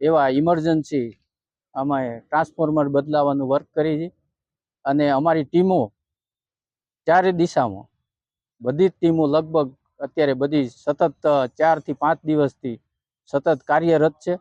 એવા ઇમરજન્સી અમે transformer બદલાવાનું work કરી છે. અને અમારી ટીમો ચારે દિશામાં, બધી જ ટીમો લગભગ અત્યારે બધી સતત ચારથી પાંચ દિવસથી સતત કાર્યરત છે.